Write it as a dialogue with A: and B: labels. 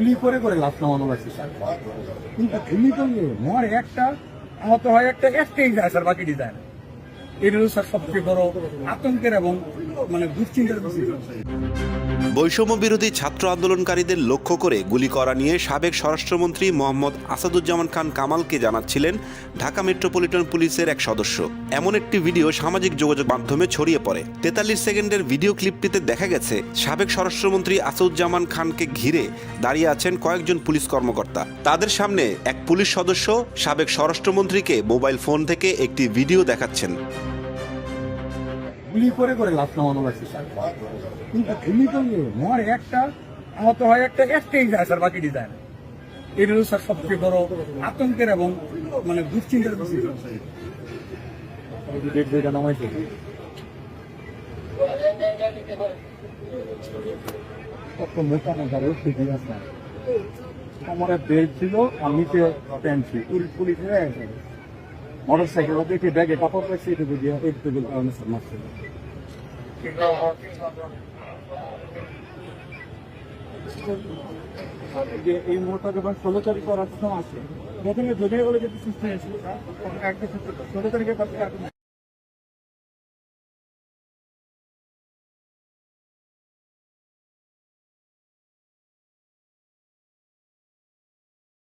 A: গুলি করে করে লাশ নামানো হয়েছে, স্যার। কিন্তু ভূমিকম্পে মর একটা, আহত হয় একটা, একটাই যায়, স্যার, বাকিটি যায় না। মানে
B: বৈষম্য বিরোধী ছাত্র আন্দোলনকারীদের লক্ষ্য করে গুলি করা নিয়ে সাবেক স্বরাষ্ট্রমন্ত্রী মোহাম্মদ আসাদুজ্জামান খান কামালকে জানাচ্ছিলেন ঢাকা মেট্রোপলিটন পুলিশের এক সদস্য। এমন একটি ভিডিও সামাজিক যোগাযোগ মাধ্যমে ছড়িয়ে পড়ে। তেতাল্লিশ সেকেন্ডের ভিডিও ক্লিপটিতে দেখা গেছে, সাবেক স্বরাষ্ট্রমন্ত্রী আসাদুজ্জামান খানকে ঘিরে দাঁড়িয়ে আছেন কয়েকজন পুলিশ কর্মকর্তা। তাদের সামনে এক পুলিশ সদস্য সাবেক স্বরাষ্ট্রমন্ত্রীকে মোবাইল ফোন থেকে একটি ভিডিও দেখাচ্ছেন।
A: গুলি করে করে লাশ নামানো হয়েছে স্যার। কিন্তু গুলি করলে মর একটা আহত হয় একটা একটাই যায় স্যার বাকিটি যায় না। এটা হলো স্যার সবচেয়ে বড় আতঙ্কের এবং মানে দুশ্চিন্তার বিষয়। ডেট বইটা নামাইছে কত মোটা মোটা রোগ ঠিকই আছে আমার বেল্ট ছিল আর নিচে প্যান্ট ছিল। পুলিশ পুলিশ হয়ে গেছে। মোটর দেখে ব্যাগে কাপড় পাইছে এটুকু দিয়ে এইটুকুর কারণে স্যার এই মুহূর্তে ষোলো তারিখ করার আছে, প্রথমে দুনিয়া বলে যেতে সুস্থ হয়েছিল ষোলো তারিখে